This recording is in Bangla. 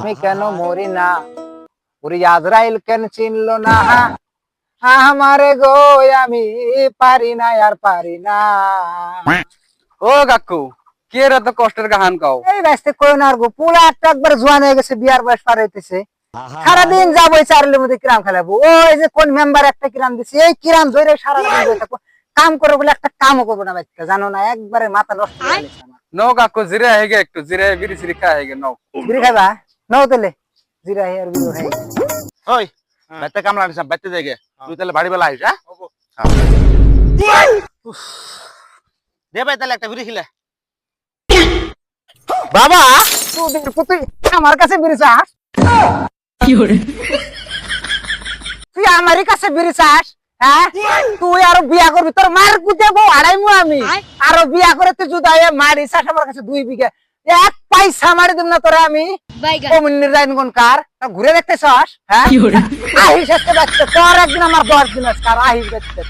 আমি কেন মরি না? ওরে আজরাইল কেন চিনলো না? আমারে গো আমি পারি না আর পারি না। ও কাকু কে রে তো কষ্টের কাহান কাও? এই ব্যস্তে কই না আর গো পুরা একটা একবার জোয়ান হয়ে গেছে বিয়ার বয়স পার হইতেছে। সারাদিন যাব এই চারের মধ্যে কিরাম খেলাবো। ওই যে কোন মেম্বার একটা কিরাম দিছে এই কিরাম ধরে সারাদিন বসে থাকব কাম করে বলে একটা কামও করব না বাচ্চা জানো না একবারে মাথা নষ্ট নো কাকু জিরে হেগে একটু জিরে বিড়ি সিরি খা হেগে নো বিড়ি খাইবা? নাও তেলে জিরা হে আর বিড়ি ওই বাইতে কামলা নিছাম বাইতে যাইগে তুই তাহলে বাড়ি বেলা আইস হ্যাঁ? দে ভাই তাহলে একটা বিড়ি খিলে। বাবা! তুই আমার কাছে বিড়ি চাস তুই আমারই কাছে বিড়ি চাস হ্যাঁ? তুই আরও বিয়া করবি তোর মার কুতে বউ হারাইমু আমি। আরও বিয়া করে তুই যদি আইয়া মারি চাস আমার কাছে দুই বিঘা। এক পয়সা মারি দিব না তোরা আমি। কমিন্নির রাইন কোন কার? ঘুরে দেখতে চাস হ্যাঁ? আহিস আজকে দেখতে। তোর একদিন আমার দশ দিন আজকে আর আহিস দেখতে।